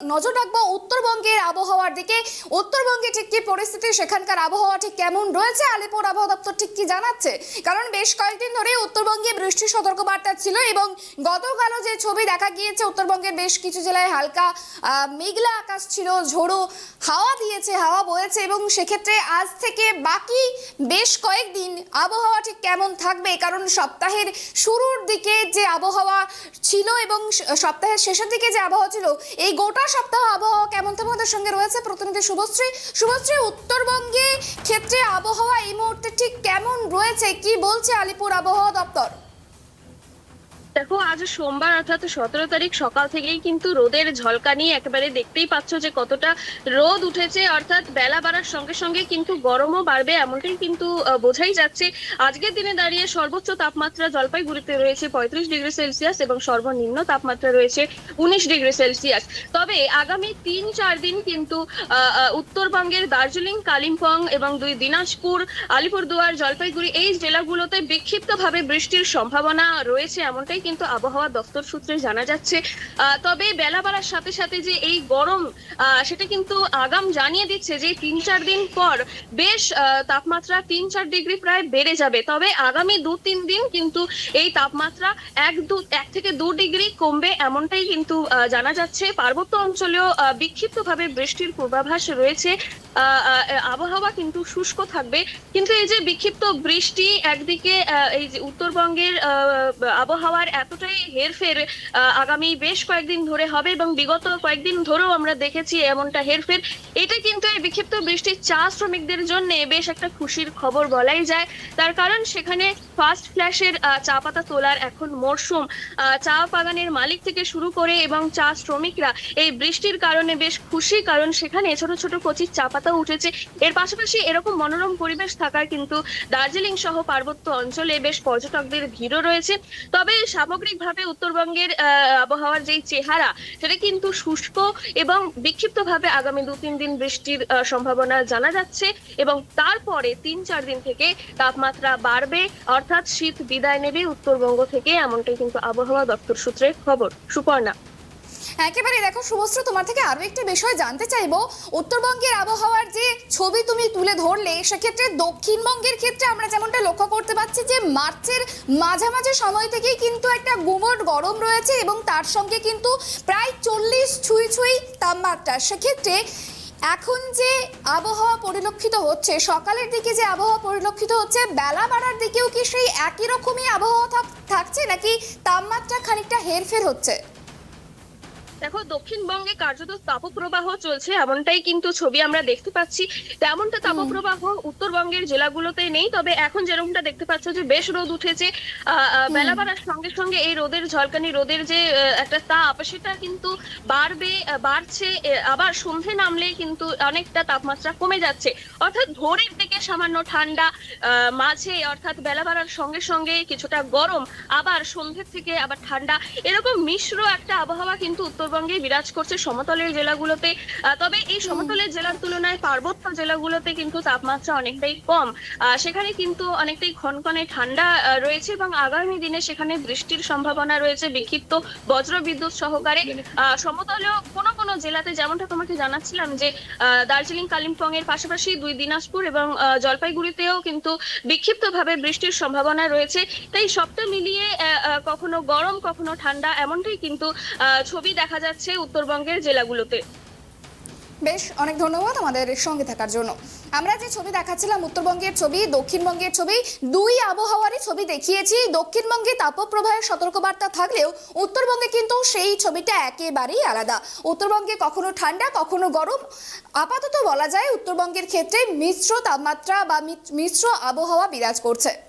নজর রাখব উত্তরবঙ্গের আবহাওয়ার দিকে। উত্তরবঙ্গে ঠিক কি পরিস্থিতি? সেখানকার আবহাওয়া ঠিক কেমন রয়েছে? আলিপুর আবহাওয়া দপ্তর ঠিক কি জানাচ্ছে? কারণ বেশ কয়েকদিন ধরে উত্তরবঙ্গে বৃষ্টির সতর্কবার্তা ছিল এবং গতকালও যে ছবি দেখা গিয়েছে, উত্তরবঙ্গের বেশ কিছু জেলায় হালকা মেঘলা আকাশ ছিল, ঝোড়ো হাওয়া দিয়েছে, হাওয়া বয়েছে এবং সেক্ষেত্রে আজ থেকে বাকি বেশ কয়েকদিন আবহাওয়া ঠিক কেমন থাকবে? কারণ সপ্তাহের শুরুর দিকে যে আবহাওয়া ছিল এবং সপ্তাহের শেষের দিকে যে আবহাওয়া ছিল, এই গোটা সপ্তাহ আবহাওয়া কেমন? তোমাদের সঙ্গে রয়েছে প্রতিনিধি শুভশ্রী। শুভশ্রী, উত্তরবঙ্গে ক্ষেত্রে আবহাওয়া এই মুহূর্তে ঠিক কেমন রয়েছে? কি বলছে আলিপুর আবহাওয়া দপ্তর? দেখো, আজ সোমবার, অর্থাৎ সতেরো তারিখ সকাল থেকেই কিন্তু রোদের ঝলকানি একেবারে দেখতেই পাচ্ছ যে কতটা রোদ উঠেছে। অর্থাৎ বেলা বাড়ার সঙ্গে সঙ্গে কিন্তু গরমও বাড়বে এমনটাই কিন্তু বোঝাই যাচ্ছে। আজকের দিনে দাঁড়িয়ে সর্বোচ্চ তাপমাত্রা জলপাইগুড়িতে রয়েছে পঁয়ত্রিশ ডিগ্রি সেলসিয়াস এবং সর্বনিম্ন তাপমাত্রা রয়েছে উনিশ ডিগ্রি সেলসিয়াস। তবে আগামী তিন চার দিন কিন্তু উত্তরবঙ্গের দার্জিলিং, কালিম্পং এবং দুই দিনাজপুর, আলিপুরদুয়ার, জলপাইগুড়ি এই জেলাগুলোতে বিক্ষিপ্তভাবে বৃষ্টির সম্ভাবনা রয়েছে এমনটাই কিন্তু আবহাওয়া দপ্তর সূত্রে জানা যাচ্ছে তবে বেলা বাড়ার সাথে সাথে যে এই গরম সেটা কিন্তু আগাম জানিয়ে দিচ্ছে যে তিন চার দিন পর বেশ তাপমাত্রা তিন চার ডিগ্রি প্রায় বেড়ে যাবে। তবে আগামী দু তিন দিন কিন্তু এই তাপমাত্রা এক দু, এক থেকে দু ডিগ্রি কমবে এমনটাই কিন্তু জানা যাচ্ছে। পার্বত্য অঞ্চলেও বিক্ষিপ্তভাবে বৃষ্টির পূর্বাভাস রয়েছে। আবহাওয়া কিন্তু শুষ্ক থাকবে। কিন্তু এই যে বিক্ষিপ্ত বৃষ্টি, একদিকে এই যে উত্তরবঙ্গের আবহাওয়ার এতটাই হেরফের আগামী বেশ কয়েকদিন ধরে হবে এবং বিগত কয়েকদিন ধরেও আমরা দেখেছি এমনটা হেরফের। এটা কিন্তু এই বিক্ষিপ্ত বৃষ্টি চা শ্রমিকদের জন্য বেশ একটা খুশির খবর বলাই যায়। তার কারণ সেখানে ফার্স্ট ফ্ল্যাশের চা পাতা তোলার এখন মরশুম চা বাগানের মালিক থেকে শুরু করে এবং চা শ্রমিকরা এই বৃষ্টির কারণে বেশ খুশি, কারণ সেখানে ছোট ছোট কচির চা পাতা উঠেছে। এর পাশাপাশি এরকম মনোরম পরিবেশ থাকার কিন্তু দার্জিলিং সহ পার্বত্য অঞ্চলে বেশ পর্যটকদের ভিড়ও রয়েছে। তবে সামগ্রিকভাবে উত্তরবঙ্গের আবহাওয়ার যেই চেহারা, সেটা কিন্তু শুষ্ক এবং বিক্ষিপ্তভাবে আগামী দু তিন দিন বৃষ্টির সম্ভাবনা জানা যাচ্ছে এবং তারপরে তিন চার দিন থেকে তাপমাত্রা বাড়বে। অর্থাৎ শীত বিদায় নেবে উত্তরবঙ্গ থেকে, এমনটাই কিন্তু আবহাওয়া দপ্তর সূত্রে খবর। সুপর্ণা। একেবারে দেখো শুভশ্রী তোমার থেকে আরও একটি বিষয় জানতে চাইব। উত্তরবঙ্গের আবহাওয়ার যে ছবি তুমি তুলে ধরলে, সেক্ষেত্রে দক্ষিণবঙ্গের ক্ষেত্রে আমরা যেমনটা লক্ষ্য করতে পারছি যে মার্চের মাঝামাঝি সময় থেকেই কিন্তু একটা গুমট গরম রয়েছে এবং তার সঙ্গে কিন্তু প্রায় চল্লিশ ছুঁই ছুঁই তাপমাত্রা। সেক্ষেত্রে এখন যে আবহাওয়া পরিলক্ষিত হচ্ছে, সকালের দিকে যে আবহাওয়া পরিলক্ষিত হচ্ছে, বেলা বাড়ার দিকেও কি সেই একই রকমই আবহাওয়া থাক- থাকছে নাকি তাপমাত্রা খানিকটা হেরফের হচ্ছে? দেখো দক্ষিণবঙ্গে কার্যত তাপপ্রবাহ চলছে এমনটাই কিন্তু ছবি আমরা দেখতে পাচ্ছি। তেমনটা তাপপ্রবাহ উত্তরবঙ্গের জেলাগুলোতে নেই তবে এখন যেরকমটা দেখতে পাচ্ছ যে বেশ রোদ উঠেছে। বেলা বাড়ার সঙ্গে সঙ্গে এই রোদের ঝলকানি রোদের যে একটা তাপ সেটা কিন্তু বাড়বে বাড়ছে আবার সন্ধে নামলে কিন্তু অনেকটা তাপমাত্রা কমে যাচ্ছে। অর্থাৎ ভোরের দিকে সামান্য ঠান্ডা মাঝে অর্থাৎ বেলা বাড়ার সঙ্গে সঙ্গে কিছুটা গরম আবার সন্ধ্যের থেকে আবার ঠান্ডা এরকম মিশ্র একটা আবহাওয়া কিন্তু উত্তরবঙ্গে বিরাজ করছে সমতলের জেলাগুলোতে। তবে এই সমতলের জেলার তুলনায় পার্বত্য জেলাগুলোতে কিন্তু তাপমাত্রা অনেকটাই কম। সেখানে কিন্তু অনেকটাই ক্ষণক্ষণে ঠান্ডা রয়েছে এবং আগামী দিনে সেখানে বৃষ্টির সম্ভাবনা রয়েছে, বিক্ষিপ্ত বজ্র বিদ্যুৎ সহকারে সমতলেও কোনো কোনো জেলাতে যেমনটা তোমাকে জানাচ্ছিলাম যে দার্জিলিং কালিম্পং এর পাশাপাশি দুই দিনাজপুর এবং জলপাইগুড়িতেও কিন্তু বিক্ষিপ্তভাবে বৃষ্টির সম্ভাবনা রয়েছে। তাই সবটা মিলিয়ে কখনো গরম, কখনো ঠান্ডা এমনটাই কিন্তু ছবি দেখা যাচ্ছে উত্তরবঙ্গের জেলাগুলোতে। বেশ, অনেক ধন্যবাদ আমাদের সঙ্গে থাকার জন্য। আমরা যে ছবি দেখাচ্ছিলাম, উত্তরবঙ্গের ছবি, দক্ষিণবঙ্গের ছবি, দুই আবহাওয়ারই ছবি দেখিয়েছি। দক্ষিণবঙ্গে তাপপ্রবাহের সতর্কবার্তা থাকলেও উত্তরবঙ্গে কিন্তু সেই ছবিটা একেবারেই আলাদা। উত্তরবঙ্গে কখনো ঠান্ডা, কখনো গরম। আপাতত বলা যায় উত্তরবঙ্গের ক্ষেত্রে মিশ্র তাপমাত্রা বা মিশ্র আবহাওয়া বিরাজ করছে।